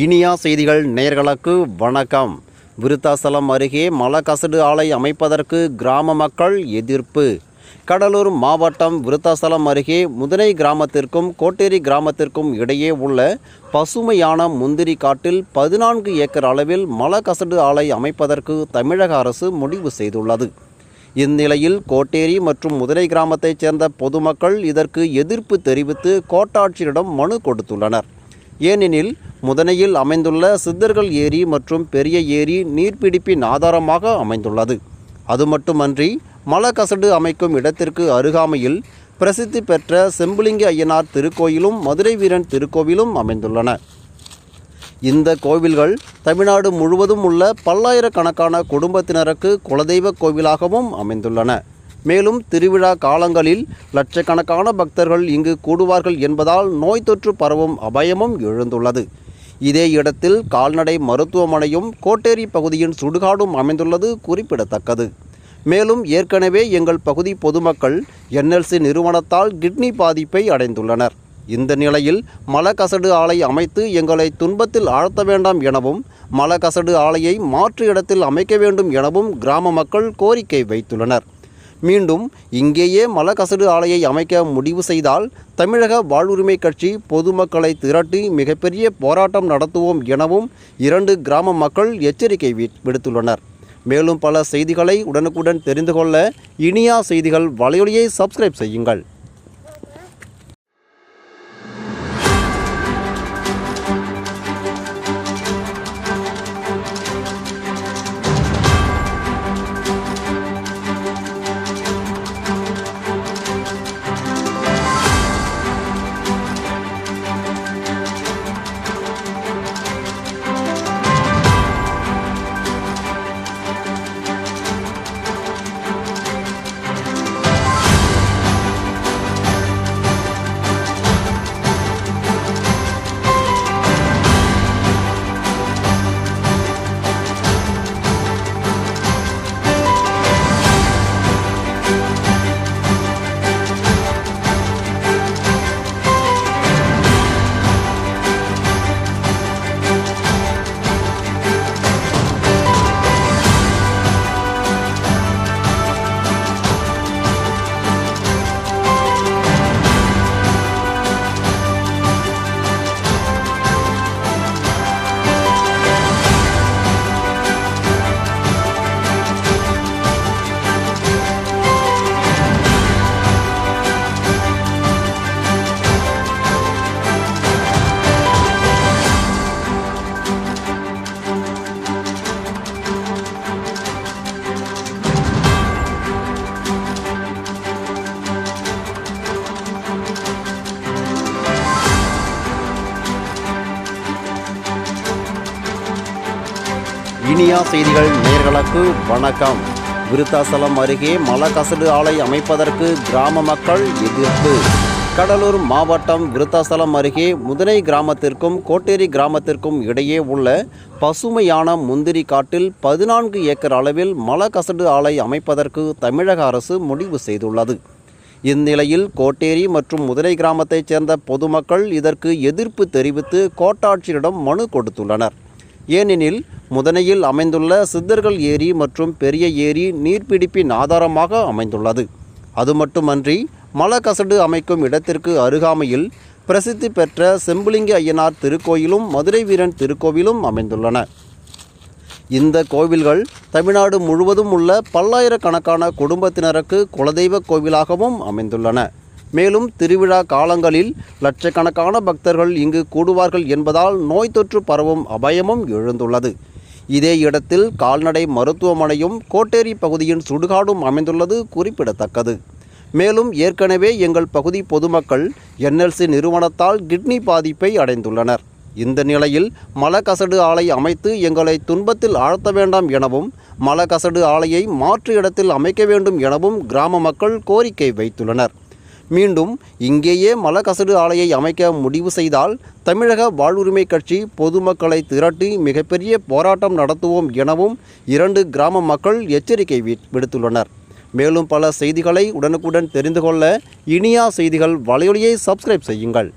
இனியா செய்திகள் நேர்களுக்கு வணக்கம். விருத்தாசலம் அருகே மலக்கசடு ஆலை அமைப்பதற்கு கிராம மக்கள் எதிர்ப்பு. கடலூர் மாவட்டம் விருத்தாசலம் அருகே முதனை கிராமத்திற்கும் கோட்டேரி கிராமத்திற்கும் இடையே உள்ள பசுமையான முந்திரி காட்டில் பதினான்கு ஏக்கர் அளவில் மலக்கசடு ஆலை அமைப்பதற்கு தமிழக அரசு முடிவு செய்துள்ளது. இந்நிலையில் கோட்டேரி மற்றும் முதலை கிராமத்தைச் சேர்ந்த பொதுமக்கள் இதற்கு எதிர்ப்பு தெரிவித்து கோட்டாட்சியரிடம் மனு கொடுத்துள்ளனர். ஏனெனில் முதனையில் அமைந்துள்ள சித்தர்கள் ஏரி மற்றும் பெரிய ஏரி நீர்பிடிப்பின் ஆதாரமாக அமைந்துள்ளது. அது மட்டுமன்றி மலக்கசடு அமைக்கும் இடத்திற்கு அருகாமையில் பிரசித்தி பெற்ற செம்புலிங்க ஐயனார் திருக்கோயிலும் மதுரை வீரன் திருக்கோவிலும் அமைந்துள்ளன. இந்த கோவில்கள் தமிழ்நாடு முழுவதும் உள்ள பல்லாயிரக்கணக்கான குடும்பத்தினருக்கு குலதெய்வ கோவிலாகவும் அமைந்துள்ளன. மேலும் திருவிழா காலங்களில் லட்சக்கணக்கான பக்தர்கள் இங்கு கூடுவார்கள் என்பதால் நோய் தொற்று பரவும் அபாயமும் எழுந்துள்ளது. இதே இடத்தில் கால்நடை மருத்துவமனையும் கோட்டேரி பகுதியின் சுடுகாடும் அமைந்துள்ளது குறிப்பிடத்தக்கது. மேலும் ஏற்கனவே எங்கள் பகுதி பொதுமக்கள் என்எல்சி நிறுவனத்தால் கிட்னி பாதிப்பை அடைந்துள்ளனர். இந்த நிலையில் மலக்கசடு ஆலை அமைத்து எங்களை துன்பத்தில் ஆழ்த்த வேண்டாம் எனவும் மலக்கசடு ஆலையை மாற்று இடத்தில் அமைக்க வேண்டும் எனவும் கிராம மக்கள் கோரிக்கை வைத்துள்ளனர். மீண்டும் இங்கேயே மலக்கசடு ஆலையை அமைக்க முடிவு செய்தால் தமிழக வாழ்வுரிமை கட்சி பொதுமக்களை திரட்டி மிகப்பெரிய போராட்டம் நடத்துவோம் எனவும் இரண்டு கிராம மக்கள் எச்சரிக்கை வி- விடுத்துள்ளனர். மேலும் பல செய்திகளை உடனுக்குடன் தெரிந்து கொள்ள இனியா செய்திகள் வலையொலியை சப்ஸ்கிரைப் செய்யுங்கள். இனியா செய்திகள் நேர்களுக்கு வணக்கம். விருத்தாசலம் அருகே மலக்கசடு ஆலை அமைப்பதற்கு கிராம மக்கள் எதிர்ப்பு. கடலூர் மாவட்டம் விருத்தாசலம் அருகே முதனை கிராமத்திற்கும் கோட்டேரி கிராமத்திற்கும் இடையே உள்ள பசுமையான முந்திரி காட்டில் பதினான்கு ஏக்கர் அளவில் மலக்கசடு ஆலை அமைப்பதற்கு தமிழக அரசு முடிவு செய்துள்ளது. இந்நிலையில் கோட்டேரி மற்றும் முதலை கிராமத்தைச் சேர்ந்த பொதுமக்கள் இதற்கு எதிர்ப்பு தெரிவித்து கோட்டாட்சியரிடம் மனு கொடுத்துள்ளனர். ஏனெனில் முதனையில் அமைந்துள்ள சித்தர்கள் ஏரி மற்றும் பெரிய ஏரி நீர்பிடிப்பின் ஆதாரமாக அமைந்துள்ளது. அது மட்டுமன்றி மலக்கசடு அமைக்கும் இடத்திற்கு அருகாமையில் பிரசித்தி பெற்ற செம்புலிங்க ஐயனார் திருக்கோயிலும் மதுரை வீரன் திருக்கோவிலும் அமைந்துள்ளன. இந்த கோவில்கள் தமிழ்நாடு முழுவதும் உள்ள பல்லாயிரக்கணக்கான குடும்பத்தினருக்கு குலதெய்வ கோவிலாகவும் அமைந்துள்ளன. மேலும் திருவிழா காலங்களில் லட்சக்கணக்கான பக்தர்கள் இங்கு கூடுவார்கள் என்பதால் நோய் தொற்று பரவும் அபாயமும் எழுந்துள்ளது. இதே இடத்தில் கால்நடை மருத்துவமனையும் கோட்டேரி பகுதியின் சுடுகாடும் அமைந்துள்ளது குறிப்பிடத்தக்கது. மேலும் ஏற்கனவே எங்கள் பகுதி பொதுமக்கள் என்எல்சி நிறுவனத்தால் கிட்னி பாதிப்பை அடைந்துள்ளனர். இந்த நிலையில் மலக்கசடு ஆலை அமைத்து எங்களை துன்பத்தில் ஆழ்த்த வேண்டாம் எனவும் மலக்கசடு ஆலையை மாற்று இடத்தில் அமைக்க வேண்டும் எனவும் கிராம மக்கள் கோரிக்கை வைத்துள்ளனர். மீண்டும் இங்கேயே மலக்கசடு ஆலையை அமைக்க முடிவு செய்தால் தமிழக வாழ்வுரிமை கட்சி பொதுமக்களை திரட்டி மிகப்பெரிய போராட்டம் நடத்துவோம் எனவும் இரண்டு கிராம மக்கள் எச்சரிக்கை விடுத்துள்ளனர். மேலும் பல செய்திகளை உடனுக்குடன் தெரிந்து கொள்ள இனியா செய்திகள் வலையொலியை சப்ஸ்கிரைப் செய்யுங்கள்.